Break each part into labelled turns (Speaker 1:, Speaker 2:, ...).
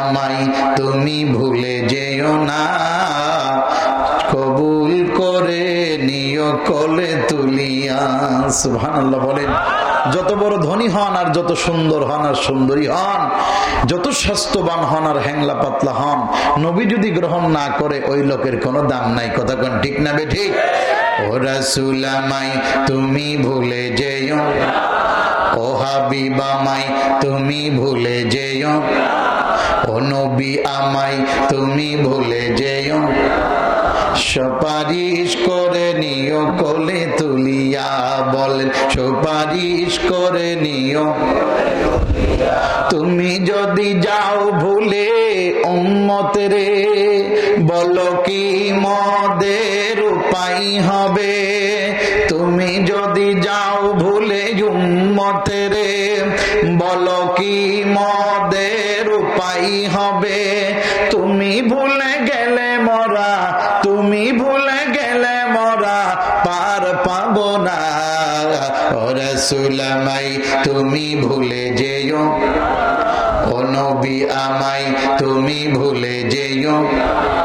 Speaker 1: আমায়, তুমি ভুলে যেও না। কবুল করে নিও, কলে তুলিয়া। বলেন, যত বড় ধনী হন আর যত সুন্দর হন আর সুন্দরী হন, যত স্বাস্থ্যবান হন আর হ্যাংলা পাতলা হন, নবী যদি গ্রহণ না করে, ওই লোকের কোনো দাম নাই। কথা কোন ঠিক না বে ঠিক ও রাসুলামাই তুমি ভুলে যেও ও হাবিবা মাই, তুমি ভুলে যেও ও নবী আমাই, তুমি ভুলে যেও সুপারিশ করে নিও, কোলে তুলিয়া বলেন, সুপারিশ করে নিও। তুমি যদি যাও ভুলে উম্মতরে, বলো কি মদের উপায় হবে? তুমি যদি যাও ভুলে উম্মতরে বলো কি মদের উপায় হবে? তুমি ভুলে গেলে মরা, তুমি ভুলে গেলে মরা, পার পাব না। ওরে সুলামাই তুমি ভুলে যেও। ও নবী আমাই তুমি ভুলে যেও।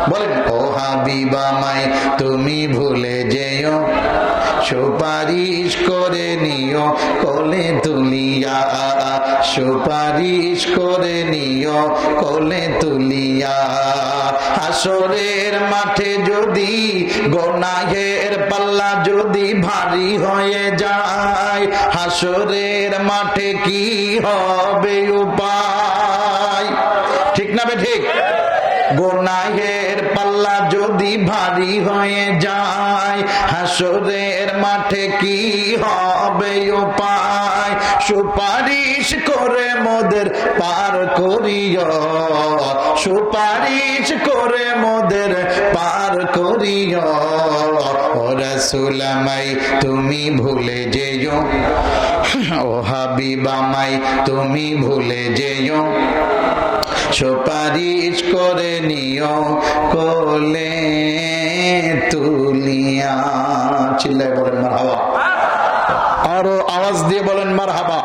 Speaker 1: বলেন, ও হাবিবা মাই তুমি ভুলে যেও। সুপারিশ করে নিও কোলে তুলিয়া। সুপারিশ করে নিও কোলে তুলিয়া। হাসরের মাঠে যদি গোনাহের পাল্লা যদি ভারী হয়ে যায়, হাসরের মাঠে কি হবে উপায়? গোনাহের পাল্লা যদি ভারী হয়ে যায়, হাসরের মাঠে কি হবে উপায়? সুপারিশ করে মোদের পার করিও, সুপারিশ করে মোদের পার করিও। রসুলামাই তুমি ভুলে যেও, ও হাবিবামাই তুমি ভুলে যেও। সুপারিশ করে নিও, কোলে তুলিয়া। চিল্লায় বলেন মার হাবা আরও আওয়াজ দিয়ে বলেন মার হাবা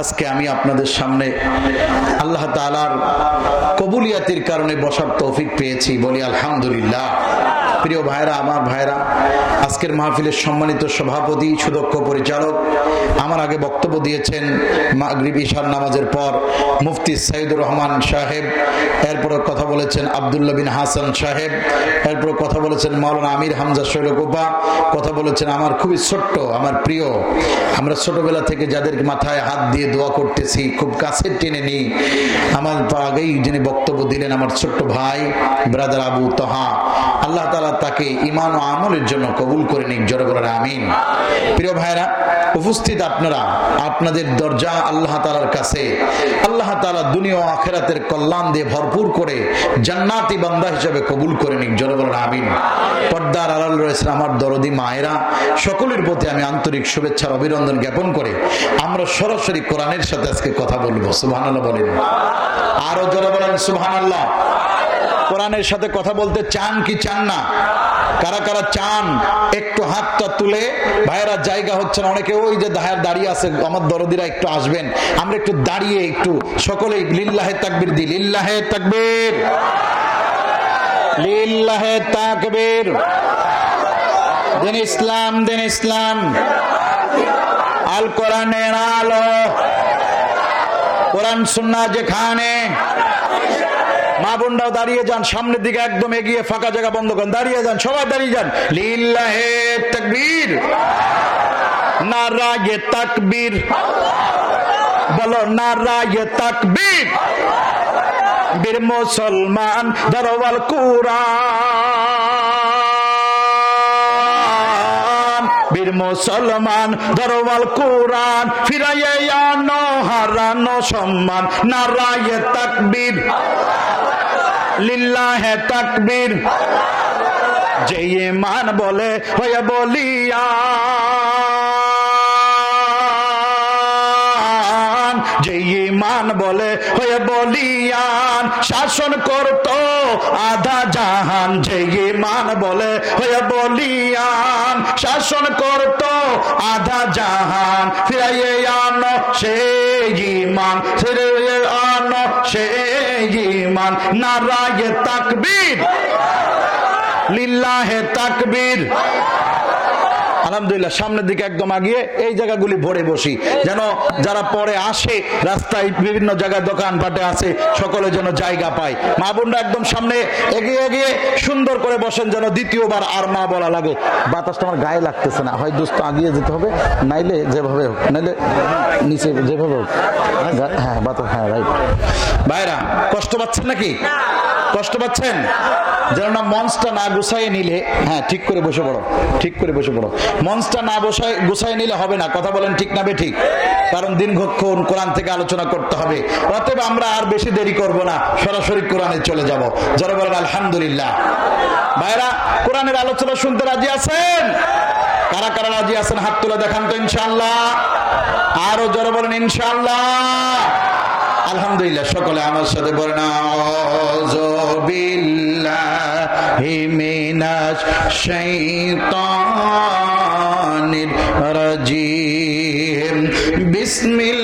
Speaker 1: আজকে আমি আপনাদের সামনে আল্লাহ তালার কবুলিয়াতির কারণে বসার তৌফিক পেয়েছি, বলি আলহামদুলিল্লাহ। প্রিয় ভাইরা আমার ভাইরা আজকের মাহফিলের সম্মানিত সভাপতি, সুদক্ষ পরিচালক, আমার আগে বক্তব্য দিয়েছেন মাগরিব ঈশার নামাজের পর মুফতি সাইদুর রহমান সাহেব এরপরে কথা বলেছেন আবদুল্লাহ বিন হাসান সাহেব এরপরে কথা বলেছেন মাওলানা আমির হামজা শৈলকোপা, কথা বলেছেন আমার খুবই ছোট্ট, আমার প্রিয়, আমরা ছোটবেলা থেকে যাদের মাথায় হাত দিয়ে দোয়া করতেছি, খুব কাছে টেনে নিই আমার আগেই যিনি বক্তব্য দিলেন আমার ছোট্ট ভাই ব্রাদার আবু তহা। আল্লাহ তালা তাকে ইমান ও আমলের জন্য কবুল করে নিক, জোরে বলেন, আমিন। প্রিয় ভাইরা উপস্থিত আপনারা, আপনাদের দরজা আল্লাহ তালার কাছে। আল্লাহ তালা দুনিয়া আখেরাতের কল্যাণ দিয়ে ভরপুর করে জান্নাতি বান্দা হিসেবে কবুল করে নিক। বলেন, আমিন। পর্দার আড়াল রয়েছেন আমার দরদি মায়েরা। সকলের প্রতি আমি আন্তরিক শুভেচ্ছার অভিনন্দন জ্ঞাপন করে আমরা সরাসরি কোরআনের সাথে আজকে কথা বলব। সুবহান বলেন। আরও জোরে বলেন আল্লাহ কোরআনের সাথে কথা বলতে চান কি চান না? কারা কারা চান একটু হাতটা তুলে, ভাইয়েরা জায়গা হচ্ছে না, অনেকে ওই যে দায়ের দাঁড়িয়ে আছে, আমার দরদিরা একটু আসবেন, আমরা একটু দাঁড়িয়ে একটু সকলেই লিল্লাহে তাকবির দি লিল্লাহে তাকবির। লিল্লাহে তাকবির। দিন ইসলাম দিন ইসলাম। আল কোরআনের আলো। কোরআন সুন্না যেখানে মা বোনরাও দাঁড়িয়ে যান, সামনের দিকে একদম এগিয়ে ফাঁকা জায়গা বন্ধ করেন। দাঁড়িয়ে যান, সবাই দাঁড়িয়ে যান। লিল্লাহে তাকবীর। নারায়ে তাকবীর। বলো, নারায়ে তাকবীর। বীর মুসলমান, দরওয়াল কুরআন। বীর মুসলমান, দরওয়াল কুরআন। ফিরাইয়ে আনো, হারানো সম্মান। নারায়ে তাকবীর। লিল্লাহে তাকবীর। যে ইমান বলে, হয়ে যে ইমান বলে, হয়ে বলিয়ান শাসন করত আধা জাহান। যে ইমান বলে, হয়ে বলিয়ান শাসন করত আধা জাহান। ফিরাইয়ে আনো সেই ইমান ছেড়ে আনো সেই ইমান নারায় তাকবীর। লিল্লাহে তাকবীর। আলহামদুলিল্লাহ সামনের দিকে একদম আগিয়ে এই জায়গাগুলি ভরে বসি। যেন যারা পরে আসে রাস্তায় বিভিন্ন জায়গায় দোকান পাটে আছে সকলে যেন জায়গা পায়। মা বোনরা একদম সামনে এগিয়ে এগিয়ে সুন্দর করে বসেন যেন দ্বিতীয়বার আর মা বলা লাগে। বাতাসটা আমার গায়ে লাগতেছে না। হয় দোস্ত আগিয়ে যেতে হবে নাইলে যেভাবে হোক নাইলে নিচে যেভাবে হোক। হ্যাঁ বাতাস হ্যাঁ রাইট ভাইরা কষ্ট পাচ্ছেন নাকি? কষ্ট পাচ্ছেন? যেন না মঞ্চটা না গুছাইয়ে নিলে হ্যাঁ ঠিক করে বসে পড়ো, ঠিক করে বসে পড়ো। মঞ্চটা না বসায় গুছাই নিলে হবে না, কথা বলেন ঠিক না বে ঠিক। কারণ দীর্ঘক্ষণ কোরআন থেকে আলোচনা করতে হবে। অতএব আমরা আর বেশি দেরি করব না, সরাসরি কোরআনে চলে যাব। যারা বলেন, আলহামদুলিল্লাহ। ভাইরা, কোরআনের আলোচনা শুনতে রাজি আছেন? কারা কারা রাজি আছেন? হাত তুলে দেখান তো ইনশাল্লাহ আরও যারা বলেন ইনশাল্লাহ আলহামদুলিল্লাহ সকলে আমার সাথে বলেন শাইতানির রাজিম। বিসমিল্লাহির